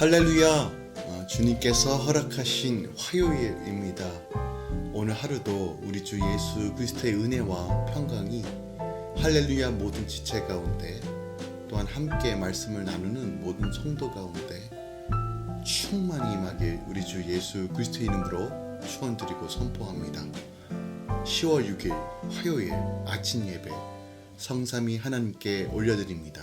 할렐루야! 어, 주님께서 허락하신 화요일입니다. 오늘 하루도 우리 주 예수 그리스도의 은혜와 평강이 할렐루야 모든 지체 가운데 또한 함께 말씀을 나누는 모든 성도 가운데 충만히 임하길 우리 주 예수 그리스도의 이름으로 축원드리고 선포합니다. 10월 6일 화요일 아침 예배 성삼위 하나님께 올려드립니다.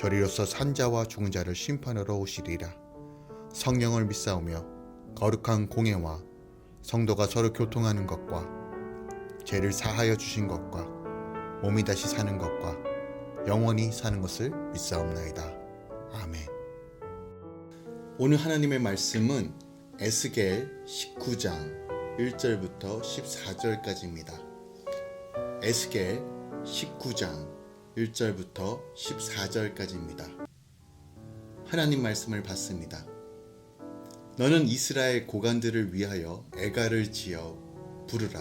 저리로서 산자와 죽은 자를 심판하러 오시리라. 성령을 믿사오며 거룩한 공예와 성도가 서로 교통하는 것과 죄를 사하여 주신 것과 몸이 다시 사는 것과 영원히 사는 것을 믿사옵나이다. 아멘. 오늘 하나님의 말씀은 에스겔 19장 1절부터 14절까지입니다. 에스겔 19장 1절부터 14절까지입니다. 하나님 말씀을 받습니다. 너는 이스라엘 고관들을 위하여 애가를 지어 부르라.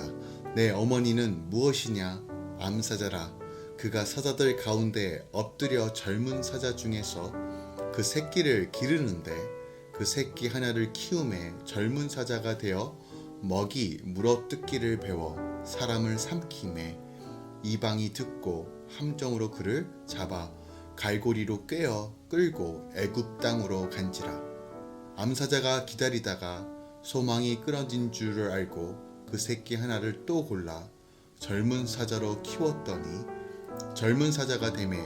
내 어머니는 무엇이냐? 암사자라. 그가 사자들 가운데 엎드려 젊은 사자 중에서 그 새끼를 기르는데 그 새끼 하나를 키움에 젊은 사자가 되어 먹이 물어뜯기를 배워 사람을 삼킴에 이방이 듣고 함정으로 그를 잡아 갈고리로 꿰어 끌고 애굽 땅으로 간지라. 암사자가 기다리다가 소망이 끊어진 줄을 알고 그 새끼 하나를 또 골라 젊은 사자로 키웠더니 젊은 사자가 되매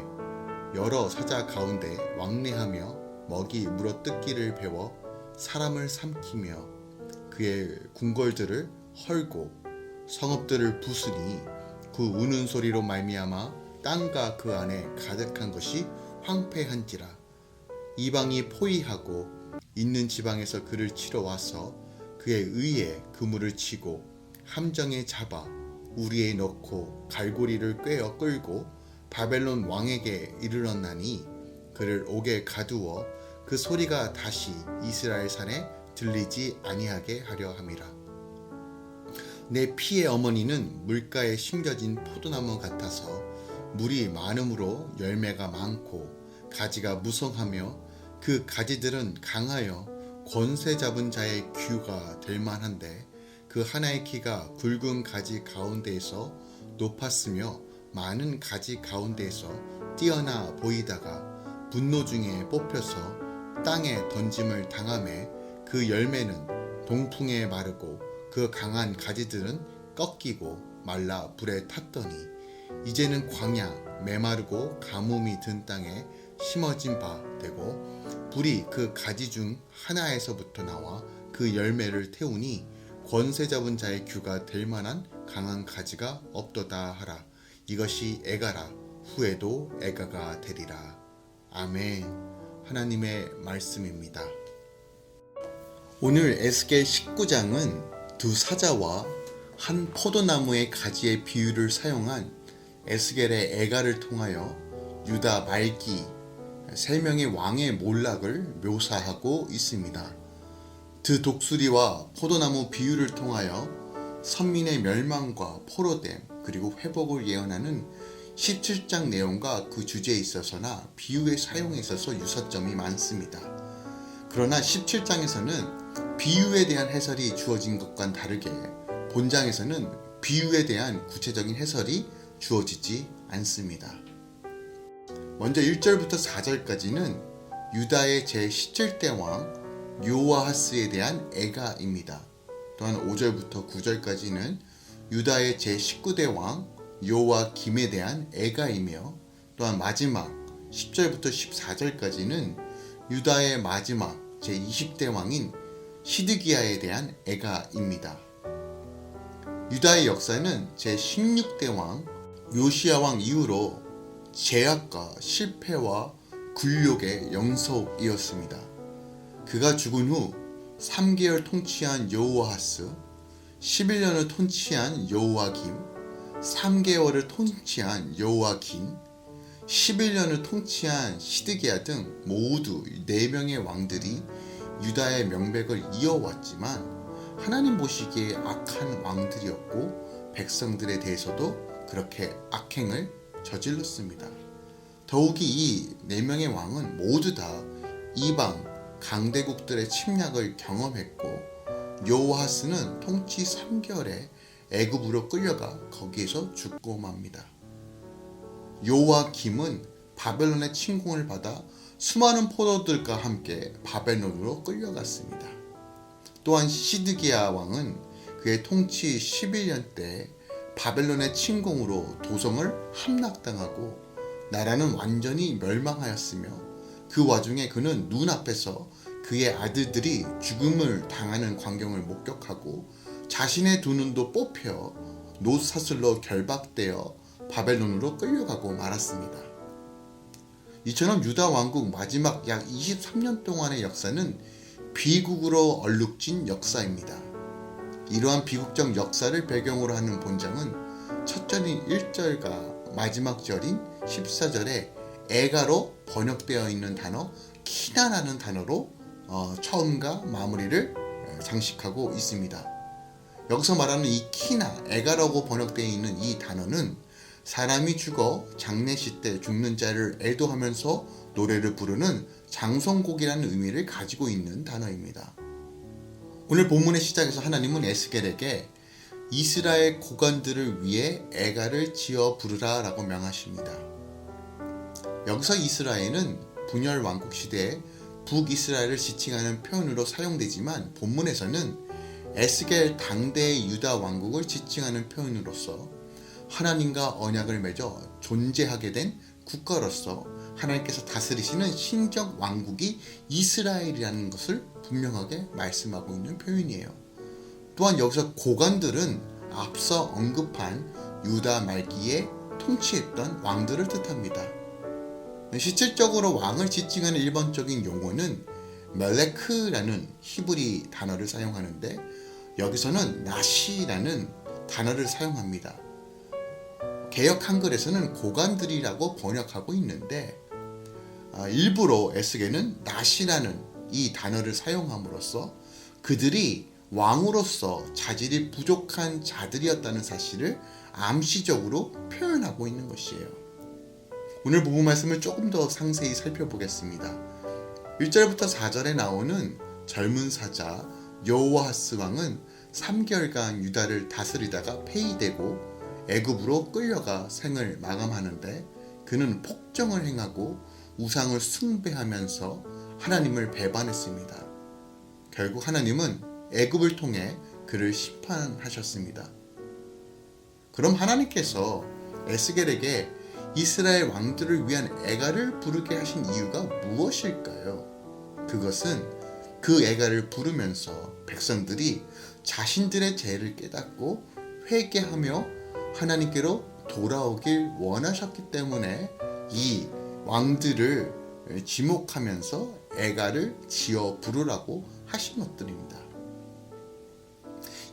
여러 사자 가운데 왕래하며 먹이 물어뜯기를 배워 사람을 삼키며 그의 궁궐들을 헐고 성읍들을 부수니 그 우는 소리로 말미암아 땅과 그 안에 가득한 것이 황폐한지라. 이방이 포위하고 있는 지방에서 그를 치러 와서 그의 의에 그물을 치고 함정에 잡아 우리에 넣고 갈고리를 꿰어 끌고 바벨론 왕에게 이르렀나니 그를 옥에 가두어 그 소리가 다시 이스라엘 산에 들리지 아니하게 하려 함이라. 내 피의 어머니는 물가에 심겨진 포도나무 같아서 물이 많음으로 열매가 많고 가지가 무성하며 그 가지들은 강하여 권세 잡은 자의 귀가 될 만한데 그 하나의 키가 굵은 가지 가운데에서 높았으며 많은 가지 가운데에서 뛰어나 보이다가 분노 중에 뽑혀서 땅에 던짐을 당함에 그 열매는 동풍에 마르고 그 강한 가지들은 꺾이고 말라 불에 탔더니 이제는 광야 메마르고 가뭄이 든 땅에 심어진 바 되고 불이 그 가지 중 하나에서부터 나와 그 열매를 태우니 권세 잡은 자의 규가 될 만한 강한 가지가 없도다 하라. 이것이 애가라. 후에도 애가가 되리라. 아멘. 하나님의 말씀입니다. 오늘 에스겔 19장은 두 사자와 한 포도나무의 가지의 비유를 사용한 에스겔의 애가를 통하여 유다 말기 세 명의 왕의 몰락을 묘사하고 있습니다. 드 독수리와 포도나무 비유를 통하여 선민의 멸망과 포로됨 그리고 회복을 예언하는 17장 내용과 그 주제에 있어서나 비유의 사용에 있어서 유사점이 많습니다. 그러나 17장에서는 비유에 대한 해설이 주어진 것과는 다르게 본장에서는 비유에 대한 구체적인 해설이 주어지지 않습니다. 먼저 1절부터 4절까지는 유다의 제17대 왕 요아하스에 대한 애가입니다. 또한 5절부터 9절까지는 유다의 제19대 왕 요와 김에 대한 애가이며 또한 마지막 10절부터 14절까지는 유다의 마지막 제20대 왕인 시드기야에 대한 애가입니다. 유다의 역사는 제16대 왕 요시아 왕 이후로 제약과 실패와 굴욕의 영속이었습니다. 그가 죽은 후 3개월 통치한 여호아하스, 11년을 통치한 여호아김, 3개월을 통치한 여호아긴, 11년을 통치한 시드기야 등 모두 4명의 왕들이 유다의 명백을 이어왔지만 하나님 보시기에 악한 왕들이었고 백성들에 대해서도 그렇게 악행을 저질렀습니다. 더욱이 이 네 명의 왕은 모두 다 이방 강대국들의 침략을 경험했고 요하스는 통치 3개월에 애굽으로 끌려가 거기에서 죽고 맙니다. 요아김은 바벨론의 침공을 받아 수많은 포로들과 함께 바벨론으로 끌려갔습니다. 또한 시드기야 왕은 그의 통치 11년 때 바벨론의 침공으로 도성을 함락당하고 나라는 완전히 멸망하였으며 그 와중에 그는 눈앞에서 그의 아들들이 죽음을 당하는 광경을 목격하고 자신의 두 눈도 뽑혀 노사슬로 결박되어 바벨론으로 끌려가고 말았습니다. 이처럼 유다 왕국 마지막 약 23년 동안의 역사는 비국으로 얼룩진 역사입니다. 이러한 비국적 역사를 배경으로 하는 본장은 첫 절인 1절과 마지막 절인 14절에 애가로 번역되어 있는 단어 키나라는 단어로 어, 처음과 마무리를 어, 장식하고 있습니다. 여기서 말하는 이 키나 애가라고 번역되어 있는 이 단어는 사람이 죽어 장례식 때 죽는 자를 애도하면서 노래를 부르는 장성곡이라는 의미를 가지고 있는 단어입니다. 오늘 본문의 시작에서 하나님은 에스겔에게 이스라엘 고관들을 위해 애가를 지어 부르라 라고 명하십니다. 여기서 이스라엘은 분열 왕국 시대에 북이스라엘을 지칭하는 표현으로 사용되지만 본문에서는 에스겔 당대의 유다 왕국을 지칭하는 표현으로서 하나님과 언약을 맺어 존재하게 된 국가로서 하나님께서 다스리시는 신적 왕국이 이스라엘이라는 것을 분명하게 말씀하고 있는 표현이에요. 또한 여기서 고관들은 앞서 언급한 유다 말기에 통치했던 왕들을 뜻합니다. 실질적으로 왕을 지칭하는 일반적인 용어는 멜레크라는 히브리 단어를 사용하는데 여기서는 나시라는 단어를 사용합니다. 개혁 한글에서는 고관들이라고 번역하고 있는데 아, 일부러 에스겔는 나시라는 이 단어를 사용함으로써 그들이 왕으로서 자질이 부족한 자들이었다는 사실을 암시적으로 표현하고 있는 것이에요. 오늘 부분 말씀을 조금 더 상세히 살펴보겠습니다. 1절부터 4절에 나오는 젊은 사자 여호와하스 왕은 3개월간 유다를 다스리다가 폐위되고 애굽으로 끌려가 생을 마감하는데 그는 폭정을 행하고 우상을 숭배하면서 하나님을 배반했습니다. 결국 하나님은 애굽을 통해 그를 심판하셨습니다. 그럼 하나님께서 에스겔에게 이스라엘 왕들을 위한 애가를 부르게 하신 이유가 무엇일까요? 그것은 그 애가를 부르면서 백성들이 자신들의 죄를 깨닫고 회개하며 하나님께로 돌아오길 원하셨기 때문에 이 왕들을 지목하면서 애가를 지어 부르라고 하신 것들입니다.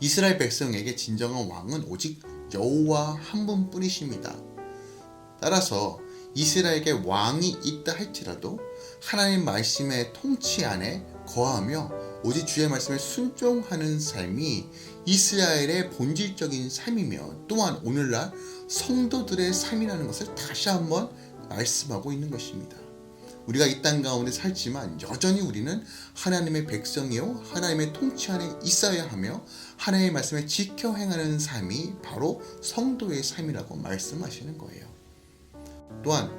이스라엘 백성에게 진정한 왕은 오직 여호와 한 분뿐이십니다. 따라서 이스라엘에게 왕이 있다 할지라도 하나님 말씀의 통치 안에 거하며 오직 주의 말씀에 순종하는 삶이 이스라엘의 본질적인 삶이며 또한 오늘날 성도들의 삶이라는 것을 다시 한번 말씀하고 있는 것입니다. 우리가 이 땅 가운데 살지만 여전히 우리는 하나님의 백성이요 하나님의 통치 안에 있어야 하며 하나님의 말씀에 지켜 행하는 삶이 바로 성도의 삶이라고 말씀하시는 거예요. 또한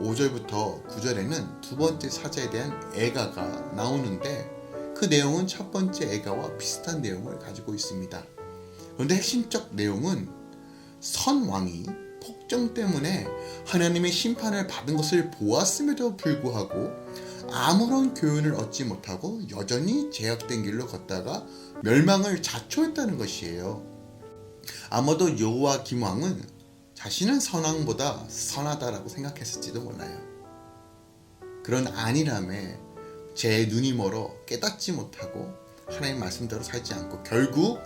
5절부터 9절에는 두 번째 사자에 대한 애가가 나오는데 그 내용은 첫 번째 애가와 비슷한 내용을 가지고 있습니다. 그런데 핵심적 내용은 선왕이 폭정 때문에 하나님의 심판을 받은 것을 보았음에도 불구하고 아무런 교훈을 얻지 못하고 여전히 제약된 길로 걷다가 멸망을 자초했다는 것이에요. 아마도 여호와 김왕은 자신은 선왕보다 선하다라고 생각했을지도 몰라요. 그런 안일함에 제 눈이 멀어 깨닫지 못하고 하나님 말씀대로 살지 않고 결국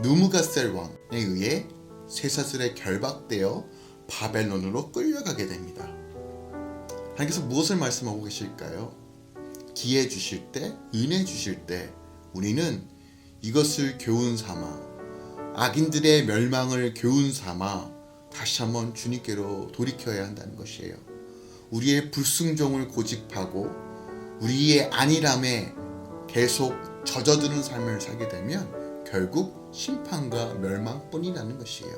누무갓셀 왕에 의해 쇠사슬에 결박되어 바벨론으로 끌려가게 됩니다. 하나님께서 무엇을 말씀하고 계실까요? 기회 주실 때, 은혜 주실 때 우리는 이것을 교훈 삼아 악인들의 멸망을 교훈 삼아 다시 한번 주님께로 돌이켜야 한다는 것이에요. 우리의 불순종을 고집하고 우리의 안일함에 계속 젖어드는 삶을 살게 되면 결국 심판과 멸망뿐이라는 것이에요.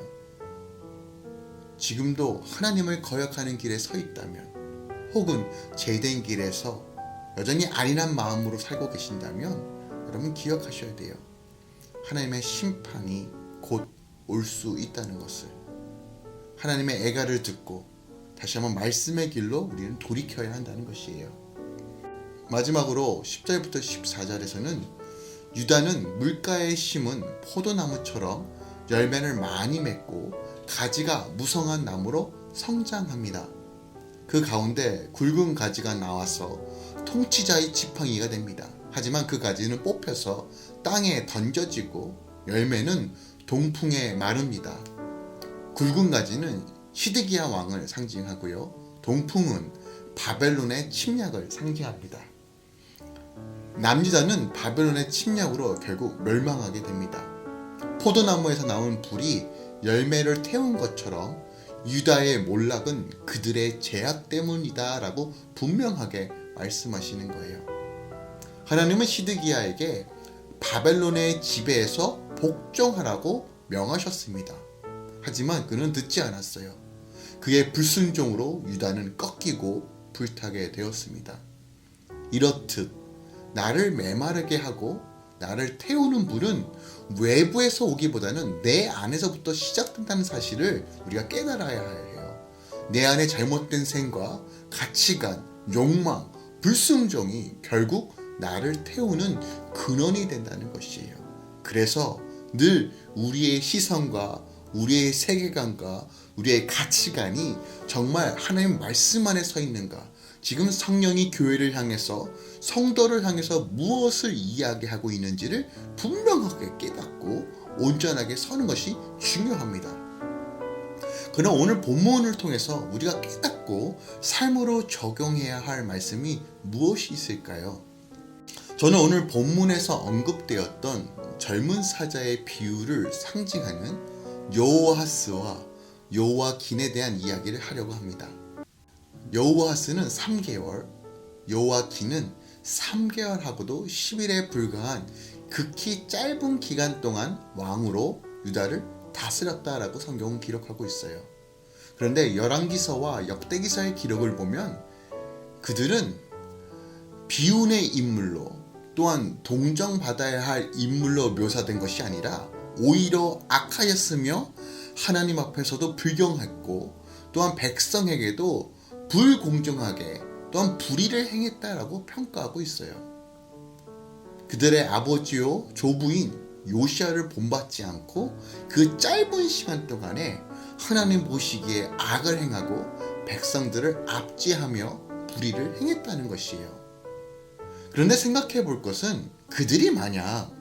지금도 하나님을 거역하는 길에 서 있다면 혹은 제된 길에서 여전히 안일한 마음으로 살고 계신다면 여러분 기억하셔야 돼요. 하나님의 심판이 곧 올 수 있다는 것을 하나님의 애가를 듣고 다시 한번 말씀의 길로 우리는 돌이켜야 한다는 것이에요. 마지막으로 10절부터 14절에서는 유다는 물가에 심은 포도나무처럼 열매를 많이 맺고 가지가 무성한 나무로 성장합니다. 그 가운데 굵은 가지가 나와서 통치자의 지팡이가 됩니다. 하지만 그 가지는 뽑혀서 땅에 던져지고 열매는 동풍에 마릅니다. 굵은 가지는 시드기야 왕을 상징하고요. 동풍은 바벨론의 침략을 상징합니다. 남유다는 바벨론의 침략으로 결국 멸망하게 됩니다. 포도나무에서 나온 불이 열매를 태운 것처럼 유다의 몰락은 그들의 제약 때문이다 라고 분명하게 말씀하시는 거예요. 하나님은 시드기야에게 바벨론의 지배에서 복종하라고 명하셨습니다. 하지만 그는 듣지 않았어요. 그의 불순종으로 유다는 꺾이고 불타게 되었습니다. 이렇듯 나를 메마르게 하고 나를 태우는 불은 외부에서 오기보다는 내 안에서부터 시작된다는 사실을 우리가 깨달아야 해요. 내 안에 잘못된 생각, 가치관, 욕망, 불순종이 결국 나를 태우는 근원이 된다는 것이에요. 그래서 늘 우리의 시선과 우리의 세계관과 우리의 가치관이 정말 하나님 말씀 안에 서 있는가? 지금 성령이 교회를 향해서 성도를 향해서 무엇을 이야기하고 있는지를 분명하게 깨닫고 온전하게 서는 것이 중요합니다. 그러나 오늘 본문을 통해서 우리가 깨닫고 삶으로 적용해야 할 말씀이 무엇이 있을까요? 저는 오늘 본문에서 언급되었던 젊은 사자의 비유를 상징하는 여호와스와 여호와 긴에 대한 이야기를 하려고 합니다. 여호와스는 3개월, 여호와긴은 3개월하고도 10일에 불과한 극히 짧은 기간 동안 왕으로 유다를 다스렸다라고 성경은 기록하고 있어요. 그런데 열왕기서와 역대기서의 기록을 보면 그들은 비운의 인물로 또한 동정받아야 할 인물로 묘사된 것이 아니라 오히려 악하였으며 하나님 앞에서도 불경했고 또한 백성에게도 불공정하게 또한 불의를 행했다라고 평가하고 있어요. 그들의 아버지요 조부인 요시아를 본받지 않고 그 짧은 시간 동안에 하나님 보시기에 악을 행하고 백성들을 압제하며 불의를 행했다는 것이에요. 그런데 생각해 볼 것은 그들이 만약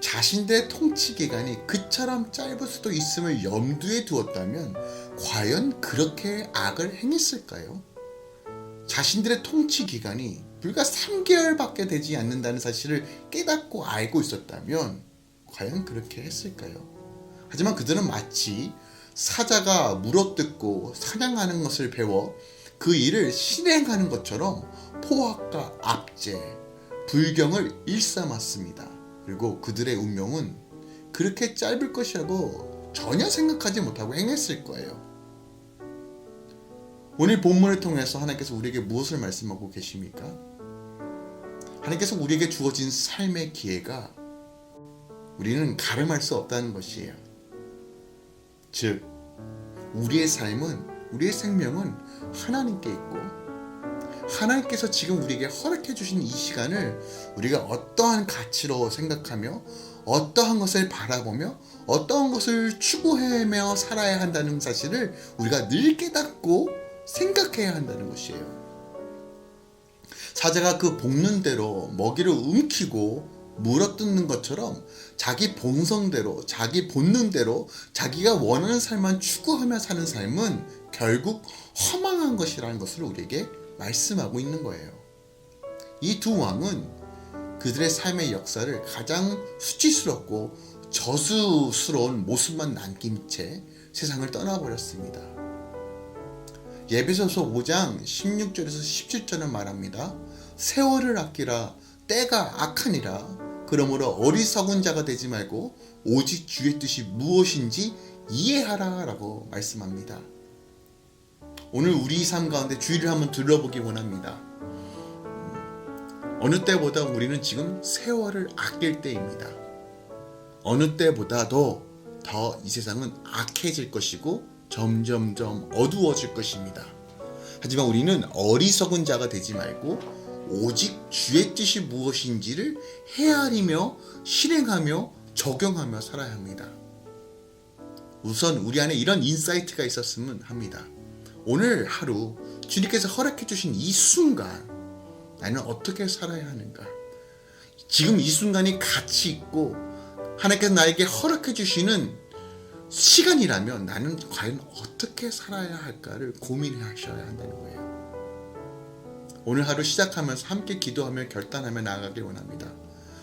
자신들의 통치 기간이 그처럼 짧을 수도 있음을 염두에 두었다면 과연 그렇게 악을 행했을까요? 자신들의 통치 기간이 불과 3개월밖에 되지 않는다는 사실을 깨닫고 알고 있었다면 과연 그렇게 했을까요? 하지만 그들은 마치 사자가 물어뜯고 사냥하는 것을 배워 그 일을 실행하는 것처럼 포악과 압제, 불경을 일삼았습니다. 그리고 그들의 운명은 그렇게 짧을 것이라고 전혀 생각하지 못하고 행했을 거예요. 오늘 본문을 통해서 하나님께서 우리에게 무엇을 말씀하고 계십니까? 하나님께서 우리에게 주어진 삶의 기회가 우리는 가름할 수 없다는 것이에요. 즉, 우리의 삶은, 우리의 생명은 하나님께 있고, 하나님께서 지금 우리에게 허락해 주신 이 시간을 우리가 어떠한 가치로 생각하며 어떠한 것을 바라보며 어떠한 것을 추구하며 살아야 한다는 사실을 우리가 늘 깨닫고 생각해야 한다는 것이에요. 사자가 그 볶는 대로 먹이를 움키고 물어뜯는 것처럼 자기 본성대로 자기 본능대로 자기가 원하는 삶만 추구하며 사는 삶은 결국 허망한 것이라는 것을 우리에게 말씀하고 있는 거예요. 이 두 왕은 그들의 삶의 역사를 가장 수치스럽고 저수스러운 모습만 남긴 채 세상을 떠나버렸습니다. 예배소서 5장 16절에서 17절은 말합니다. 세월을 아끼라 때가 악하니라 그러므로 어리석은 자가 되지 말고 오직 주의 뜻이 무엇인지 이해하라 라고 말씀합니다. 오늘 우리 삶 가운데 주의를 한번 들어보기 원합니다. 어느 때보다 우리는 지금 세월을 아낄 때입니다. 어느 때보다도 더 이 세상은 악해질 것이고 점점점 어두워질 것입니다. 하지만 우리는 어리석은 자가 되지 말고 오직 주의 뜻이 무엇인지를 헤아리며 실행하며 적용하며 살아야 합니다. 우선 우리 안에 이런 인사이트가 있었으면 합니다. 오늘 하루 주님께서 허락해 주신 이 순간 나는 어떻게 살아야 하는가? 지금 이 순간이 가치 있고 하나님께서 나에게 허락해 주시는 시간이라면 나는 과연 어떻게 살아야 할까를 고민하셔야 한다는 거예요. 오늘 하루 시작하면서 함께 기도하며 결단하며 나아가길 원합니다.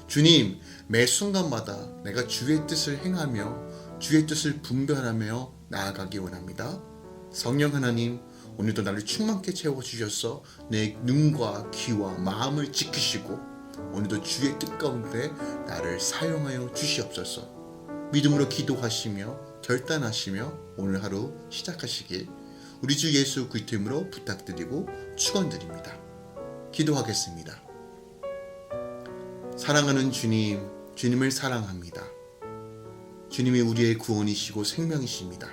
주님, 매 순간마다 내가 주의 뜻을 행하며 주의 뜻을 분별하며 나아가기 원합니다. 성령 하나님, 오늘도 나를 충만케 채워주셔서 내 눈과 귀와 마음을 지키시고 오늘도 주의 뜻 가운데 나를 사용하여 주시옵소서. 믿음으로 기도하시며 결단하시며 오늘 하루 시작하시길 우리 주 예수 그리스도 이름으로 부탁드리고 축원드립니다. 기도하겠습니다. 사랑하는 주님, 주님을 사랑합니다. 주님이 우리의 구원이시고 생명이십니다.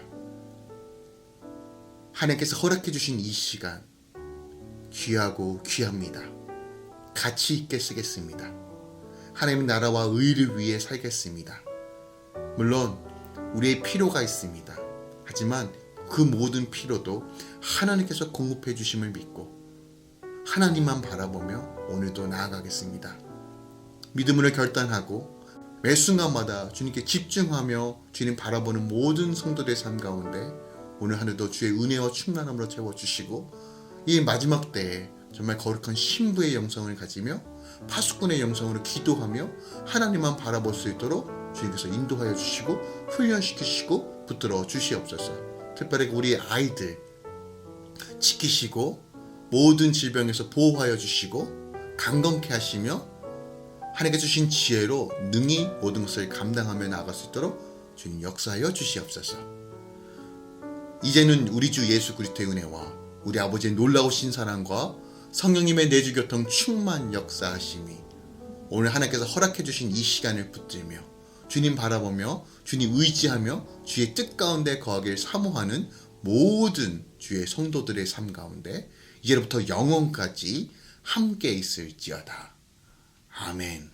하나님께서 허락해 주신 이 시간 귀하고 귀합니다. 가치 있게 쓰겠습니다. 하나님 나라와 의를 위해 살겠습니다. 물론 우리의 필요가 있습니다. 하지만 그 모든 필요도 하나님께서 공급해 주심을 믿고 하나님만 바라보며 오늘도 나아가겠습니다. 믿음으로 결단하고 매 순간마다 주님께 집중하며 주님 바라보는 모든 성도들의 삶 가운데 오늘 하늘도 주의 은혜와 충만함으로 채워주시고 이 마지막 때에 정말 거룩한 신부의 영성을 가지며 파수꾼의 영성으로 기도하며 하나님만 바라볼 수 있도록 주님께서 인도하여 주시고 훈련시키시고 붙들어 주시옵소서. 특별히 우리 아이들 지키시고 모든 질병에서 보호하여 주시고 강건케 하시며 하나님께 주신 지혜로 능히 모든 것을 감당하며 나아갈 수 있도록 주님 역사하여 주시옵소서. 이제는 우리 주 예수 그리스도의 은혜와 우리 아버지의 놀라우신 사랑과 성령님의 내주 교통 충만 역사하심이 오늘 하나님께서 허락해 주신 이 시간을 붙들며 주님 바라보며 주님 의지하며 주의 뜻 가운데 거하길 사모하는 모든 주의 성도들의 삶 가운데 이제부터 영원까지 함께 있을지어다. 아멘.